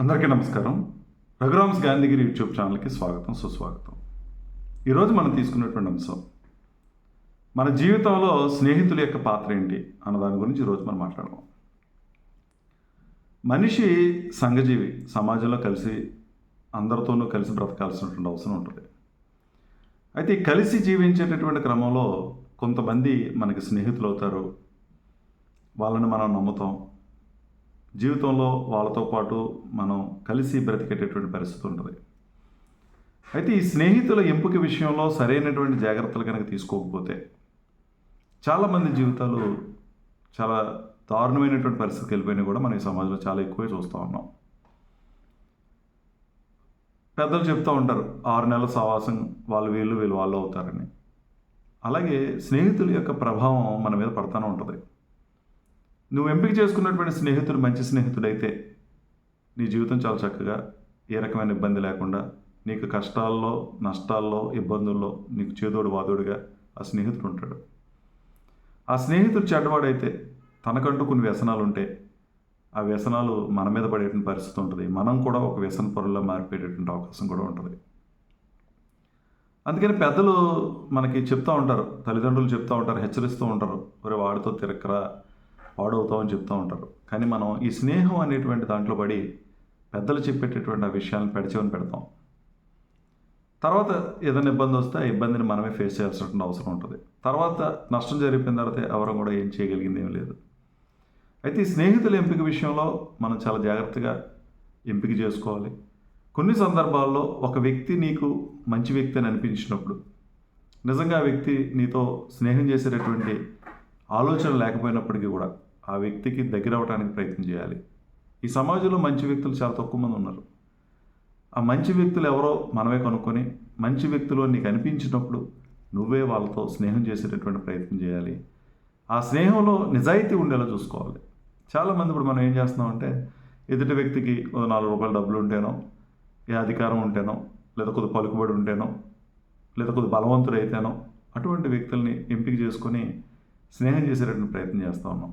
అందరికీ నమస్కారం. రఘురామ్స్ గాంధీగిరి యూట్యూబ్ ఛానల్కి స్వాగతం సుస్వాగతం. ఈరోజు మనం తీసుకున్నటువంటి అంశం మన జీవితంలో స్నేహితుల యొక్క పాత్ర ఏంటి అన్న దాని గురించి ఈరోజు మనం మాట్లాడదాం. మనిషి సంఘజీవి సమాజంలో కలిసి అందరితోనూ కలిసి బ్రతకాల్సినటువంటి అవసరం ఉంటుంది. అయితే కలిసి జీవించేటటువంటి క్రమంలో కొంతమంది మనకి స్నేహితులు అవుతారు వాళ్ళని మనం నమ్ముతాం. జీవితంలో వాళ్ళతో పాటు మనం కలిసి బ్రతికేటటువంటి పరిస్థితి ఉంటుంది. అయితే ఈ స్నేహితుల ఎంపిక విషయంలో సరైనటువంటి జాగ్రత్తలు కనుక తీసుకోకపోతే చాలామంది జీవితాలు చాలా దారుణమైనటువంటి పరిస్థితికి వెళ్ళిపోయినా కూడా మనం ఈ సమాజంలో చాలా ఎక్కువే చూస్తూ ఉన్నాం. పెద్దలు చెప్తూ ఉంటారు ఆరు నెలల సహవాసం వాళ్ళు వీళ్ళు వీళ్ళు వాళ్ళు అవుతారని. అలాగే స్నేహితుల యొక్క ప్రభావం మన మీద పడుతూనే ఉంటుంది. నువ్వు ఎంపిక చేసుకున్నటువంటి స్నేహితుడు మంచి స్నేహితుడైతే నీ జీవితం చాలా చక్కగా ఏ రకమైన ఇబ్బంది లేకుండా నీకు కష్టాల్లో నష్టాల్లో ఇబ్బందుల్లో నీకు చేదోడు వాదోడుగా ఆ స్నేహితుడు ఉంటాడు. ఆ స్నేహితుడు చెడ్డవాడైతే తనకంటూ కొన్ని వ్యసనాలు ఉంటే ఆ వ్యసనాలు మన మీద పడేటువంటి పరిస్థితి ఉంటుంది. మనం కూడా ఒక వ్యసన పొరల్లో మారిపోయేటటువంటి అవకాశం కూడా ఉంటుంది. అందుకని పెద్దలు మనకి చెప్తూ ఉంటారు తల్లిదండ్రులు చెప్తూ ఉంటారు హెచ్చరిస్తూ ఉంటారు ఒరే వాడితో తిరక్కరా పాడవుతామని చెప్తూ ఉంటారు. కానీ మనం ఈ స్నేహం అనేటువంటి దాంట్లో పడి పెద్దలు చెప్పేటటువంటి ఆ విషయాలను పెడచేవని పెడతాం. తర్వాత ఏదైనా ఇబ్బంది వస్తే ఆ ఇబ్బందిని మనమే ఫేస్ చేయాల్సిన అవసరం ఉంటుంది. తర్వాత నష్టం జరిగిపోయిన తర్వాత ఎవరు కూడా ఏం చేయగలిగింది ఏం లేదు. అయితే ఈ స్నేహితుల ఎంపిక విషయంలో మనం చాలా జాగ్రత్తగా ఎంపిక చేసుకోవాలి. కొన్ని సందర్భాల్లో ఒక వ్యక్తి నీకు మంచి వ్యక్తి అని అనిపించినప్పుడు నిజంగా ఆ వ్యక్తి నీతో స్నేహం చేసేటటువంటి ఆలోచన లేకపోయినప్పటికీ కూడా ఆ వ్యక్తికి దగ్గర అవడానికి ప్రయత్నం చేయాలి. ఈ సమాజంలో మంచి వ్యక్తులు చాలా తక్కువ మంది ఉన్నారు. ఆ మంచి వ్యక్తులు ఎవరో మనమే కనుక్కొని మంచి వ్యక్తులు నీకు అనిపించినప్పుడు నువ్వే వాళ్ళతో స్నేహం చేసేటటువంటి ప్రయత్నం చేయాలి. ఆ స్నేహంలో నిజాయితీ ఉండేలా చూసుకోవాలి. చాలామంది ఇప్పుడు మనం ఏం చేస్తున్నామంటే ఎదుటి వ్యక్తికి నాలుగు రూపాయల డబ్బులు ఉంటేనో ఏ అధికారం ఉంటేనో లేదా కొద్ది పలుకుబడి ఉంటేనో లేదా కొద్ది బలవంతుడైతేనో అటువంటి వ్యక్తుల్ని ఎంపిక చేసుకొని స్నేహం చేసేటటువంటి ప్రయత్నం చేస్తూ ఉన్నాం.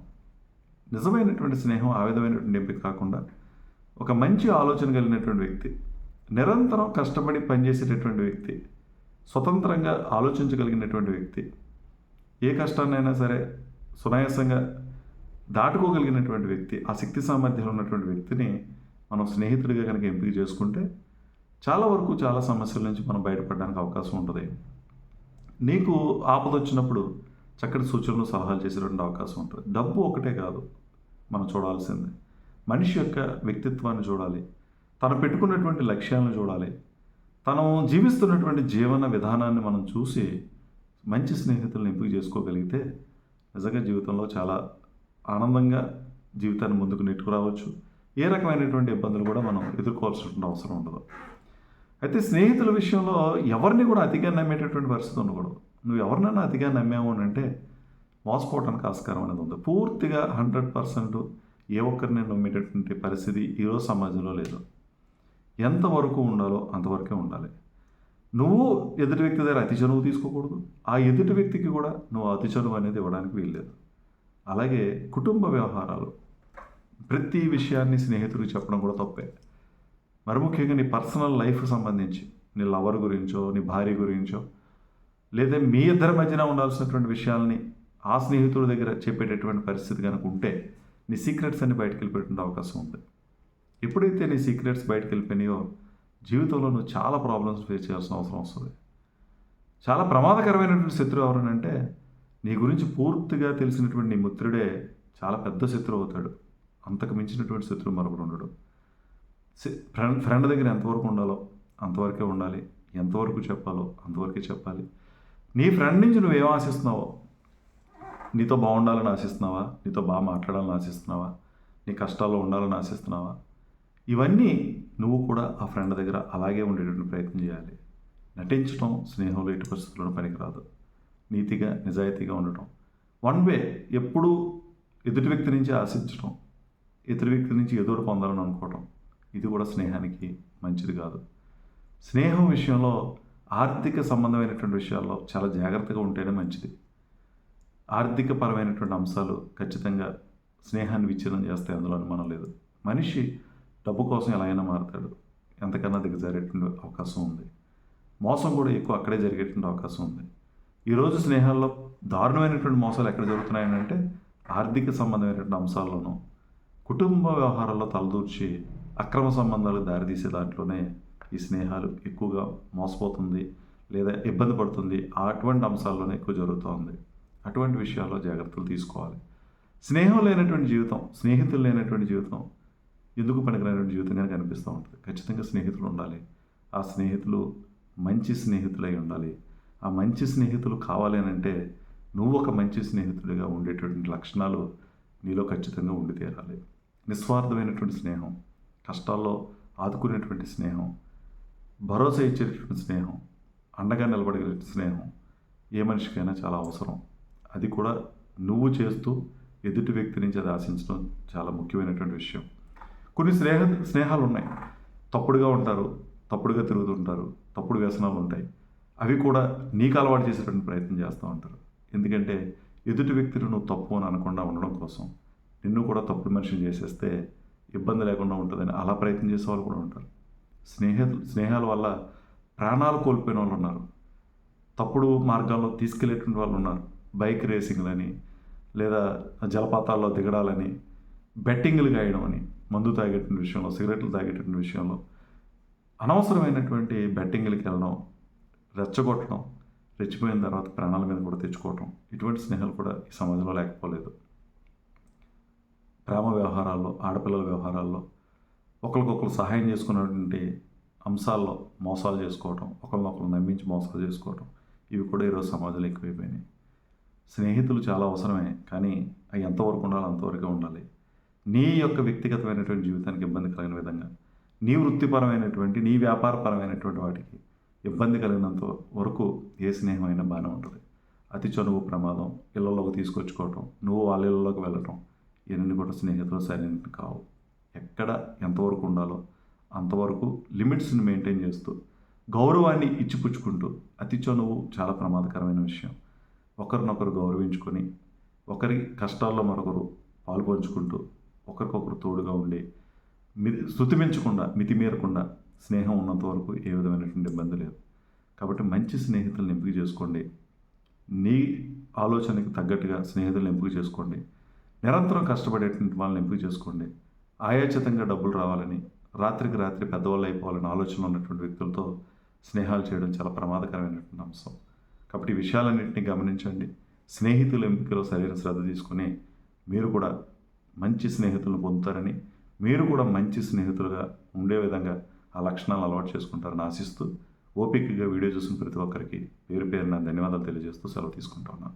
నిజమైనటువంటి స్నేహం ఆ విధమైనటువంటి ఎంపిక కాకుండా ఒక మంచి ఆలోచన కలిగినటువంటి వ్యక్తి నిరంతరం కష్టపడి పనిచేసేటటువంటి వ్యక్తి స్వతంత్రంగా ఆలోచించగలిగినటువంటి వ్యక్తి ఏ కష్టాన్నైనా సరే సునాయాసంగా దాటుకోగలిగినటువంటి వ్యక్తి ఆ శక్తి సామర్థ్యాలు ఉన్నటువంటి వ్యక్తిని మనం స్నేహితుడిగా కనుక ఎంపిక చేసుకుంటే చాలా వరకు చాలా సమస్యల నుంచి మనం బయటపడడానికి అవకాశం ఉంటుంది. నీకు ఆపద వచ్చినప్పుడు చక్కటి సూచనలు సలహాలు చేసేటువంటి అవకాశం ఉంటుంది. డబ్బు ఒకటే కాదు. మనం చూడాల్సింది. మనిషి యొక్క వ్యక్తిత్వాన్ని చూడాలి. తను పెట్టుకున్నటువంటి లక్ష్యాలను చూడాలి. తను జీవిస్తున్నటువంటి జీవన విధానాన్ని మనం చూసి మంచి స్నేహితులను ఎంపిక చేసుకోగలిగితే నిజంగా జీవితంలో చాలా ఆనందంగా జీవితాన్ని ముందుకు నెట్టుకురావచ్చు. ఏ రకమైనటువంటి ఇబ్బందులు కూడా మనం ఎదుర్కోవాల్సినటువంటి అవసరం ఉండదు. అయితే స్నేహితుల విషయంలో ఎవరిని కూడా అతిగా నమ్మేటటువంటి పరిస్థితి ఉండకూడదు. నువ్వు ఎవరినైనా అతిగా నమ్మావు అని అంటే మోసపోవడానికి ఆస్కారం అనేది ఉంది. పూర్తిగా హండ్రెడ్ పర్సెంట్ ఏ ఒక్కరిని నమ్మేటటువంటి పరిస్థితి ఈరోజు సమాజంలో లేదు. ఎంతవరకు ఉండాలో అంతవరకే ఉండాలి. నువ్వు ఎదుటి వ్యక్తి దగ్గర అతి చనువు తీసుకోకూడదు. ఆ ఎదుటి వ్యక్తికి కూడా నువ్వు అతి చనువు అనేది ఇవ్వడానికి వీల్లేదు. అలాగే కుటుంబ వ్యవహారాలు ప్రతి విషయాన్ని స్నేహితుడికి చెప్పడం కూడా తప్పే. మరి ముఖ్యంగా నీ పర్సనల్ లైఫ్కి సంబంధించి నీ లవర్ గురించో నీ భార్య గురించో లేదా మీ ఇద్దరి మధ్యన ఉండాల్సినటువంటి విషయాల్ని ఆ స్నేహితుడి దగ్గర చెప్పేటటువంటి పరిస్థితి కనుక ఉంటే నీ సీక్రెట్స్ అన్ని బయటకు వెళ్ళిపోయేటువంటి అవకాశం ఉంది. ఎప్పుడైతే నీ సీక్రెట్స్ బయటకు వెళ్ళిపోయినాయో జీవితంలో నువ్వు చాలా ప్రాబ్లమ్స్ ఫేస్ చేయాల్సిన అవసరం వస్తుంది. చాలా ప్రమాదకరమైనటువంటి శత్రువు ఎవరనంటే నీ గురించి పూర్తిగా తెలిసినటువంటి నీ మిత్రుడే చాలా పెద్ద శత్రువు అవుతాడు. అంతకు మించినటువంటి శత్రువు మరొకడు ఉండడు. ఫ్రెండ్ ఫ్రెండ్ దగ్గర ఎంతవరకు ఉండాలో అంతవరకే ఉండాలి. ఎంతవరకు చెప్పాలో అంతవరకే చెప్పాలి. నీ ఫ్రెండ్ నుంచి నువ్వేం ఆశిస్తున్నావో నీతో బాగుండాలని ఆశిస్తున్నావా? నీతో బాగా మాట్లాడాలని ఆశిస్తున్నావా? నీ కష్టాల్లో ఉండాలని ఆశిస్తున్నావా? ఇవన్నీ నువ్వు కూడా ఆ ఫ్రెండ్ దగ్గర అలాగే ఉండేటటువంటి ప్రయత్నం చేయాలి. నటించడం స్నేహంలో ఎటు పరిస్థితుల్లో పనికిరాదు. నీతిగా నిజాయితీగా ఉండటం. వన్ వే ఎప్పుడూ ఎదుటి వ్యక్తి నుంచి ఆశించడం ఎదుటి వ్యక్తి నుంచి ఎదురు పొందాలని అనుకోవటం ఇది కూడా స్నేహానికి మంచిది కాదు. స్నేహం విషయంలో ఆర్థిక సంబంధమైనటువంటి విషయాల్లో చాలా జాగ్రత్తగా ఉంటేనే మంచిది. ఆర్థిక పరమైనటువంటి అంశాలు ఖచ్చితంగా స్నేహాన్ని విచ్ఛిన్నం చేస్తాయి అందులో అనుమానం లేదు. మనిషి డబ్బు కోసం ఎలా అయినా మారుతాడు. ఎంతకన్నా దిగజారేటువంటి అవకాశం ఉంది. మోసం కూడా ఎక్కువ అక్కడే జరిగేటువంటి అవకాశం ఉంది. ఈరోజు స్నేహాల్లో దారుణమైనటువంటి మోసాలు ఎక్కడ జరుగుతున్నాయంటే ఆర్థిక సంబంధమైనటువంటి అంశాల్లోనూ కుటుంబ వ్యవహారాల్లో తలదూర్చి అక్రమ సంబంధాలు దారితీసే దాంట్లోనే ఈ స్నేహాలు ఎక్కువగా మోసపోతుంది లేదా ఇబ్బంది పడుతుంది. అటువంటి అంశాల్లోనే ఎక్కువ జరుగుతూ ఉంది అటువంటి విషయాల్లో జాగ్రత్తలు తీసుకోవాలి. స్నేహం లేనటువంటి జీవితం స్నేహితులు లేనటువంటి జీవితం ఎందుకు పనికిరానటువంటి జీవితంగానే కనిపిస్తూ ఉంటుంది. ఖచ్చితంగా స్నేహితులు ఉండాలి. ఆ స్నేహితులు మంచి స్నేహితులై ఉండాలి. ఆ మంచి స్నేహితులు కావాలి అని అంటే నువ్వు ఒక మంచి స్నేహితుడిగా ఉండేటువంటి లక్షణాలు నీలో ఖచ్చితంగా ఉండి తీరాలి. నిస్వార్థమైనటువంటి స్నేహం కష్టాల్లో ఆదుకునేటువంటి స్నేహం భరోసా ఇచ్చేటటువంటి స్నేహం అండగా నిలబడే స్నేహం ఏ మనిషికైనా చాలా అవసరం. అది కూడా నువ్వు చేస్తూ ఎదుటి వ్యక్తి నుంచి అది ఆశించడం చాలా ముఖ్యమైనటువంటి విషయం. కొన్ని స్నేహ స్నేహాలు ఉన్నాయి తప్పుడుగా ఉంటారు తప్పుడుగా తిరుగుతుంటారు తప్పుడు వ్యసనాలు ఉంటాయి. అవి కూడా నీకు అలవాటు చేసేటువంటి ప్రయత్నం చేస్తూ ఉంటారు. ఎందుకంటే ఎదుటి వ్యక్తిని నువ్వు తప్పు అని అనకుండా ఉండడం కోసం నిన్ను కూడా తప్పుడు మనిషిని చేసేస్తే ఇబ్బంది లేకుండా ఉంటుందని అలా ప్రయత్నం చేసే వాళ్ళు కూడా ఉంటారు. స్నేహితులు స్నేహాల వల్ల ప్రాణాలు కోల్పోయిన వాళ్ళు ఉన్నారు. తప్పుడు మార్గాల్లో తీసుకెళ్ళేటువంటి వాళ్ళు ఉన్నారు. బైక్ రేసింగ్లని లేదా జలపాతాల్లో దిగడాలని బెట్టింగ్లు గాయడం అని మందు తాగేటువంటి విషయంలో సిగరెట్లు తాగేటువంటి విషయంలో అనవసరమైనటువంటి బెట్టింగ్లకి వెళ్ళడం రెచ్చగొట్టడం రెచ్చిపోయిన తర్వాత ప్రాణాల మీద కూడా తెచ్చుకోవటం ఇటువంటి స్నేహాలు కూడా ఈ సమాజంలో లేకపోలేదు. ప్రేమ వ్యవహారాల్లో ఆడపిల్లల వ్యవహారాల్లో ఒకరికొకరు సహాయం చేసుకున్నటువంటి అంశాల్లో మోసాలు చేసుకోవటం ఒకరినొకరు నమ్మించి మోసాలు చేసుకోవటం ఇవి కూడా ఈరోజు సమాజంలో ఎక్కువైపోయినాయి. స్నేహితులు చాలా అవసరమే కానీ అవి ఎంతవరకు ఉండాలో అంతవరకే ఉండాలి. నీ యొక్క వ్యక్తిగతమైనటువంటి జీవితానికి ఇబ్బంది కలిగిన విధంగా నీ వృత్తిపరమైనటువంటి నీ వ్యాపారపరమైనటువంటి వాటికి ఇబ్బంది కలిగినంత వరకు ఏ స్నేహం అయినా బాగానే ఉంటుంది. అతి చనువు ప్రమాదం ఇళ్ళలోకి తీసుకొచ్చుకోవటం నువ్వు వాళ్ళ ఇళ్ళలోకి వెళ్ళటం ఇవన్నీ కూడా స్నేహితులు సరైనవి కావు. ఎక్కడ ఎంతవరకు ఉండాలో అంతవరకు లిమిట్స్ని మెయింటైన్ చేస్తూ గౌరవాన్ని ఇచ్చిపుచ్చుకుంటూ అతి చనువు చాలా ప్రమాదకరమైన విషయం. ఒకరినొకరు గౌరవించుకొని ఒకరి కష్టాల్లో మరొకరు పాల్పంచుకుంటూ ఒకరికొకరు తోడుగా ఉండి మి శృతిమించకుండా మితిమీరకుండా స్నేహం ఉన్నంత వరకు ఏ విధమైనటువంటి ఇబ్బంది లేదు. కాబట్టి మంచి స్నేహితులను ఎంపిక చేసుకోండి. నీ ఆలోచనకి తగ్గట్టుగా స్నేహితులను ఎంపిక చేసుకోండి. నిరంతరం కష్టపడేటువంటి వాళ్ళని ఎంపిక చేసుకోండి. ఆయాచితంగా డబ్బులు రావాలని రాత్రికి రాత్రి పెద్దవాళ్ళు అయిపోవాలని ఆలోచన ఉన్నటువంటి వ్యక్తులతో స్నేహాలు చేయడం చాలా ప్రమాదకరమైనటువంటి అంశం. కాబట్టి ఈ విషయాలన్నింటినీ గమనించండి. స్నేహితుల ఎంపికలో సరైన శ్రద్ధ తీసుకుని మీరు కూడా మంచి స్నేహితులను పొందుతారని మీరు కూడా మంచి స్నేహితులుగా ఉండే విధంగా ఆ లక్షణాలు అలవాటు చేసుకుంటారని ఆశిస్తూ ఓపికగా వీడియో చూసిన ప్రతి ఒక్కరికి పేరు పేరున ధన్యవాదాలు తెలియజేస్తూ సెలవు తీసుకుంటున్నాను